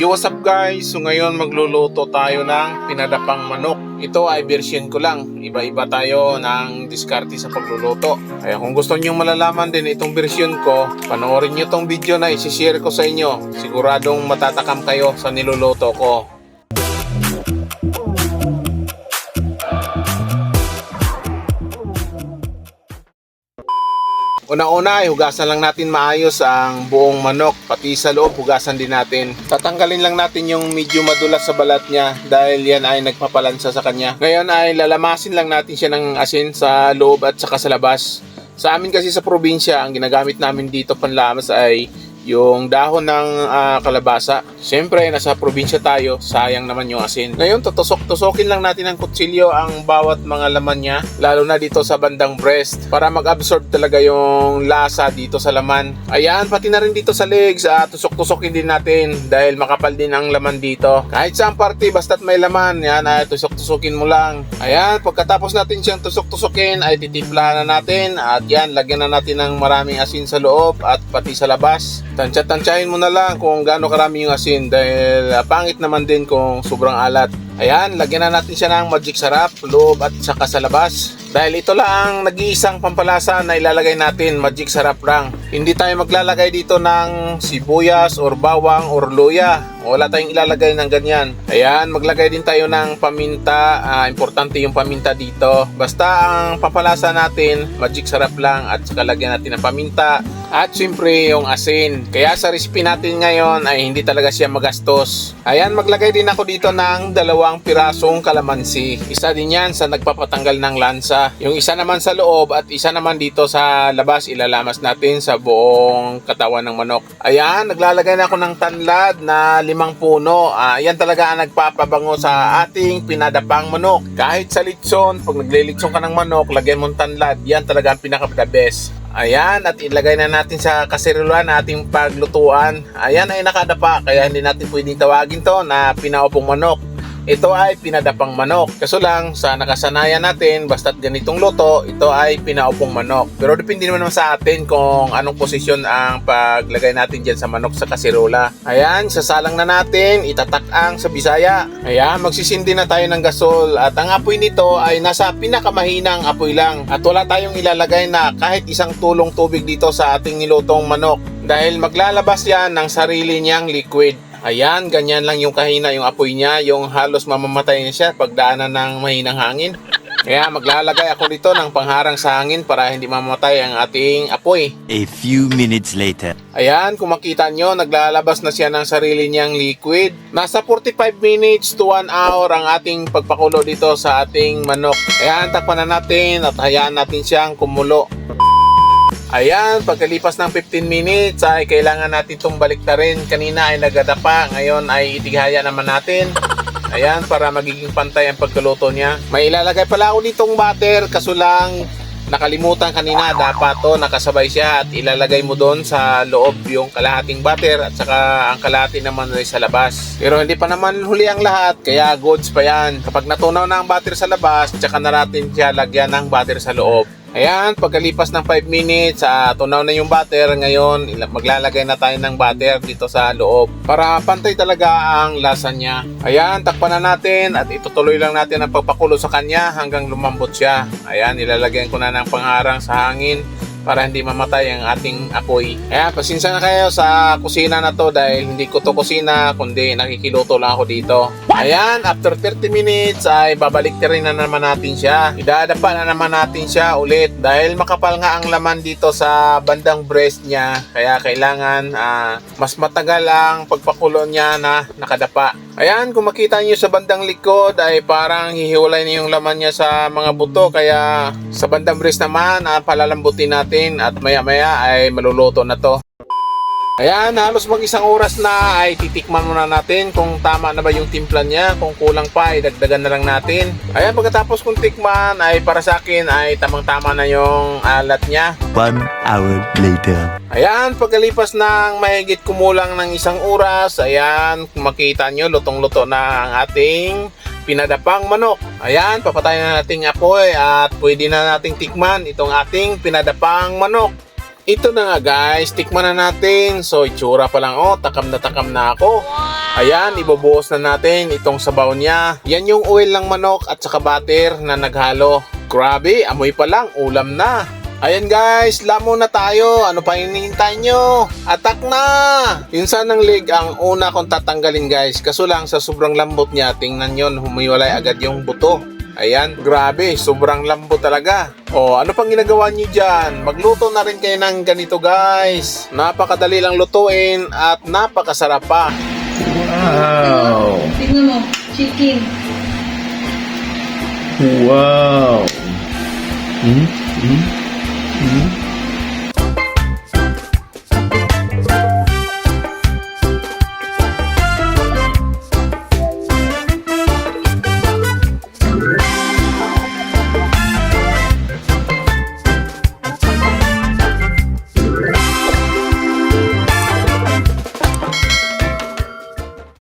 Yo, what's up guys? So ngayon magluluto tayo ng pinadapang manok. Ito ay version ko lang. Iba-iba tayo ng diskarte sa pagluluto. Kaya kung gusto niyo malalaman din itong version ko, panoorin niyo tong video na isi-share ko sa inyo. Siguradong matatakam kayo sa niluluto ko. Una-una ay hugasan lang natin maayos ang buong manok, pati sa loob hugasan din natin. Tatanggalin lang natin yung medyo madulas sa balat niya dahil yan ay nagpapalansa sa kanya. Ngayon ay lalamasin lang natin siya ng asin sa loob at sa labas. Sa amin kasi sa probinsya, ang ginagamit namin dito panlamas ay yung dahon ng ah, kalabasa. Siyempre, nasa probinsya tayo, sayang naman yung asin. Ngayon, tutusok-tusokin lang natin ng kutsilyo ang bawat mga laman niya, lalo na dito sa bandang breast, para mag-absorb talaga yung lasa dito sa laman. Ayan, pati na rin dito sa legs, ah, tusok-tusokin din natin dahil makapal din ang laman dito. Kahit saan parte, basta't may laman, yan ay tusok-tusokin mo lang. Ayan, pagkatapos natin siyang tusok-tusokin, ay titimplahan na natin at yan, lagyan na natin ng maraming asin sa loob at pati sa labas. Tansya-tansyahin mo na lang kung gaano karami yung asin dahil ah, pangit naman din kung sobrang alat. Ayan, lagyan na natin siya ng magic sarap, loob at saka sa labas. Dahil ito lang ang nag-iisang pampalasa na ilalagay natin, magic sarap lang. Hindi tayo maglalagay dito ng sibuyas or bawang or luya. Wala tayong ilalagay ng ganyan. Ayan, maglagay din tayo ng paminta. Ah, importante yung paminta dito. Basta ang pampalasa natin, magic sarap lang at saka lagyan natin ng paminta. At syempre yung asin. Kaya sa recipe natin ngayon ay hindi talaga siya magastos. Ayan, maglagay din ako dito ng dalawang pirasong kalamansi. Isa din yan sa nagpapatanggal ng lansa. Yung isa naman sa loob at isa naman dito sa labas ilalamas natin sa buong katawan ng manok. Ayan, naglalagay na ako ng tanlad na limang puno. Ah, yan talaga ang nagpapabango sa ating pinadapang manok. Kahit sa litson, pag naglilitson ka ng manok, lagyan mo tanlad. Yan talaga ang pinaka-the best. Ayan, at ilagay na natin sa kaserulan na ating paglutuan. Ayan ay nakadapa, kaya hindi natin pwedeng tawagin to na pinaupong manok. Ito ay pinadapang manok. Kaso lang, sa nakasanayan natin, basta't ganitong luto, ito ay pinaupong manok. Pero depende naman sa atin kung anong posisyon ang paglagay natin dyan sa manok sa kaserola. Ayan, sasalang na natin, itatak ang sa bisaya. Ayan, magsisindi na tayo ng gasol. At ang apoy nito ay nasa pinakamahinang apoy lang. At wala tayong ilalagay na kahit isang tulong tubig dito sa ating nilutong manok. Dahil maglalabas yan ng sarili niyang liquid. Ayan, ganyan lang yung kahina yung apoy niya, yung halos mamamatay na siya pagdaanan ng mahinang hangin. Kaya maglalagay ako dito ng pangharang sa hangin para hindi mamamatay ang ating apoy. A few minutes later. Ayan, kung makita nyo, naglalabas na siya ng sarili niyang liquid. Nasa 45 minutes to 1 hour ang ating pagpakulo dito sa ating manok. Ayan, takpan na natin at hayaan natin siyang kumulo. Ayan, pagkalipas ng 15 minutes ay kailangan natin itong baliktarin. Kanina ay nagadapa, ngayon ay itigaya naman natin. Ayan, para magiging pantay ang pagkaluto niya. May ilalagay pala ako ditong butter, kaso lang nakalimutan kanina, dapat to nakasabay siya at ilalagay mo doon sa loob yung kalahating butter at saka ang kalahati naman ay sa labas. Pero hindi pa naman huli ang lahat, kaya goods pa yan. Kapag natunaw na ang butter sa labas, tsaka na natin siya lagyan ng butter sa loob. Ayan, pagkalipas ng 5 minutes, ah, tunaw na yung butter. Ngayon, maglalagay na tayo ng butter dito sa loob para pantay talaga ang lasa niya. Ayan, takpan na natin at itutuloy lang natin ang pagpakulo sa kanya hanggang lumambot siya. Ayan, ilalagyan ko na ng pangharang sa hangin para hindi mamatay ang ating apoy. Ayan, pasensya na kayo sa kusina na to dahil hindi ko to kusina kundi nakikiluto lang ako dito. Ayan, after 30 minutes ay babalik rin na naman natin siya. Idadapa na naman natin siya ulit dahil makapal nga ang laman dito sa bandang breast niya. Kaya kailangan ah, mas matagal ang pagpakulo niya na nakadapa. Ayan, kung makita niyo sa bandang likod ay parang hihiwalay na yung laman niya sa mga buto. Kaya sa bandang breast naman, ah, palalambutin natin at maya maya ay maluluto na to. Ayan, halos mag isang oras na ay titikman muna natin kung tama na ba yung timpla niya. Kung kulang pa, ay dagdagan na lang natin. Ayan, pagkatapos kong tikman ay para sa akin ay tamang-tama na yung alat niya. One hour later. Ayan, pagkalipas ng mahigit kumulang ng isang oras, ayan, makita nyo, lutong-luto na ang ating pinadapang manok. Ayan, papatayin na natin apoy at pwede na nating tikman itong ating pinadapang manok. Ito na nga guys, tikman na natin. So itsura pa lang, oh, takam na takam na ako. Ayan, ibubuhos na natin itong sabaw niya. Yan yung oil ng manok at saka butter na naghalo. Grabe, amoy pa lang, ulam na. Ayan guys, lamo na tayo. Ano pa hinihintay nyo? Atak na! Yun sanang leg ang una kong tatanggalin guys. Kaso lang sa sobrang lambot niya, tingnan yon humiwalay agad yung buto. Ayan, grabe, sobrang lambot talaga. O, ano pang ginagawa niyo dyan? Magluto na rin kayo ng ganito guys. Napakadali lang lutuin at napakasarap pa. Wow! Tingnan mo, chicken. Wow! Hmm? Hmm? Hmm?